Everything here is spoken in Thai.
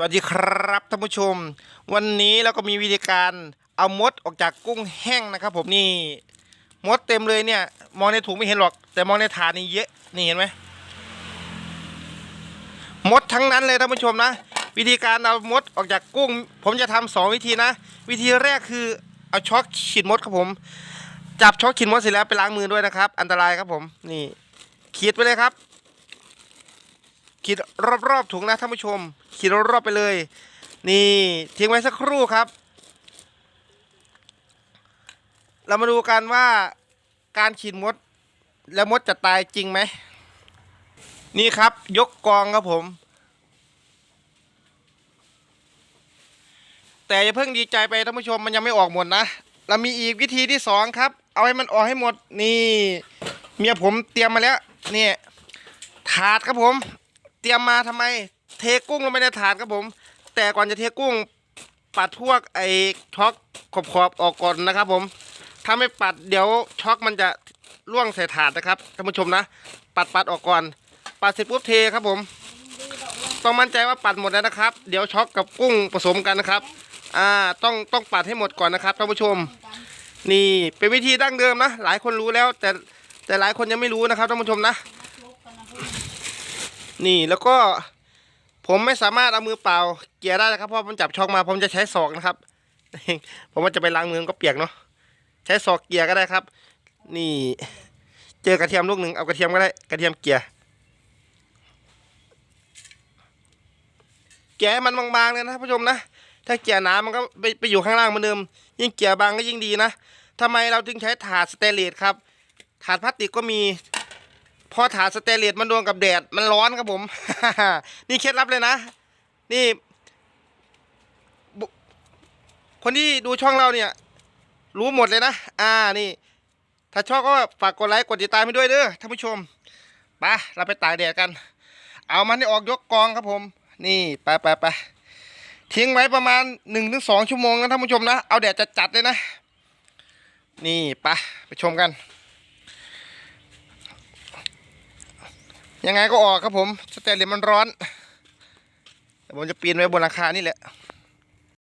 สวัสดีครับท่านผู้ชม วันนี้เราก็มีวิธีการเอามดออกจากกุ้งแห้งนะครับ ผมนี่มดเต็มเลยเนี่ยมองในถุงไม่เห็นหรอก แต่มองในถาดนี่เยอะนี่เห็นไหมมดทั้งนั้นเลยท่านผู้ชมนะ วิธีการเอามดออกจากกุ้ง ผมจะทำสองวิธีนะ วิธีแรกคือเอาช็อกฉีดมดครับผม จับช็อกฉีดมดเสร็จแล้วไปล้างมือด้วยนะครับ อันตรายครับผมนี่ขีดไปเลยครับ รอบๆถุงนะท่านผู้ชม ขีดรอบๆไปเลย นี่ทิ้งไว้สักครู่ครับ เรามาดูกันว่าการฉีดมด แล้วมดจะตายจริงไหม นี่ครับยกกองครับผม แต่อย่าเพิ่งดีใจไปท่านผู้ชมมันยังไม่ออกหมดนะ เรามีอีกวิธีที่สองครับ เอาให้มันออกให้หมดนี่เมียผมเตรียมมาแล้ว นี่ถาดครับผม เตรียมมาทำไม เทกุ้งลงไปในถาดครับผม แต่ก่อนจะเทกุ้งปัดพวกไอ้ช็อกขอบขอบออกก่อนนะครับ ผม ถ้าไม่ปัดเดี๋ยวช็อกมันจะล่วงใส่ถาดนะครับท่านผู้ชมนะ ปัดปัดออกก่อน ปัดเสร็จปุ๊บเทครับผม ต้องมั่นใจว่าปัดหมดแล้วนะครับ เดี๋ยวช็อกกับกุ้งผสมกันนะครับ อ่าต้องต้องปัดให้หมดก่อนนะครับท่านผู้ชม นี่เป็นวิธีดั้งเดิมนะ หลายคนรู้แล้ว แต่แต่หลายคนยังไม่รู้นะครับท่านผู้ชมนะ นี่แล้วก็ผมไม่สามารถเอามือเปล่าเกี่ยได้นะครับเพราะผมจับช็อกมาผมจะใช้ศอกนะครับผมว่าจะไปล้างมือก็เปียกเนาะใช้ศอกเกี่ยก็ได้ครับ นี่ เจอกระเทียมลูกหนึ่งเอากระเทียมก็ได้กระเทียมเกี่ยเกี่ยให้มันบางๆเลยนะท่านผู้ชมนะ ถ้าเกี่ยหนามันก็ไปไปอยู่ข้างล่างเหมือนเดิม ยิ่งเกี่ยบางก็ยิ่งดีนะทำไมเราถึงใช้ถาดสเตนเลสครับ ถาดพลาสติกก็มี พอถาสเตเลสมันโดนกับแดดมันร้อนครับผม นี่เคล็ดลับเลยนะ นี่ คนที่ดูช่องเราเนี่ย รู้หมดเลยนะ อ่านี่ ถ้าชอบก็ฝากกดไลค์กดติดตามให้ด้วยเด้อท่านผู้ชมไปเราไปตากแดดกัน เอามันให้ออกยกกองครับผม นี่ไปไปไปทิ้งไว้ประมาณหนึ่งถึงสองชั่วโมงนะท่านผู้ชมนะ เอาแดดจัดๆเลยนะ นี่ไปไปชมกัน ยังไงก็ออกครับผมสแตนเลสมันร้อนแต่ผมจะปีนไว้บนหลังคานี่แหละ